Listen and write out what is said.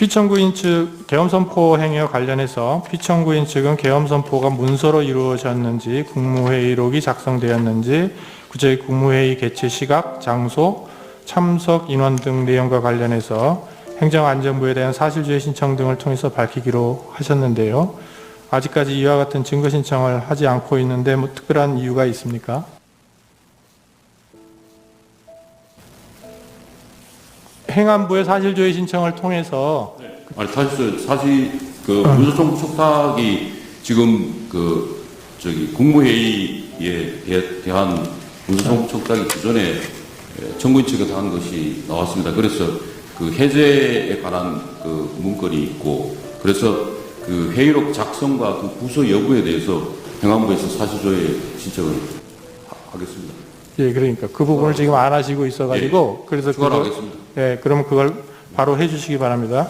피청구인 측 계엄선포 행위와 관련해서 피청구인 측은 계엄선포가 문서로 이루어졌는지 국무회의록이 작성되었는지 구체적 국무회의 개최 시각, 장소, 참석 인원 등 내용과 관련해서 행정안전부에 대한 사실조회 신청 등을 통해서 밝히기로 하셨는데요. 아직까지 이와 같은 증거 신청을 하지 않고 있는데 뭐 특별한 이유가 있습니까? 행안부의 사실조회 신청을 통해서 아니 사실 사실 그 문서청 촉탁이 지금 그 저기 국무회의에 대- 대한 문서청 촉탁이 그 전에 정부인 측에서 한 것이 나왔습니다. 그래서 그 해제에 관한 그 문건이 있고 그래서 그 회의록 작성과 그 부서 여부에 대해서 행안부에서 사실조회 신청을 하- 하겠습니다. 예, 그러니까 그 부분을 지금 안 하시고 있어가지고 그래서 추가로 그거- 하겠습니다. 예, 그러면 그걸 바로 해주시기 바랍니다.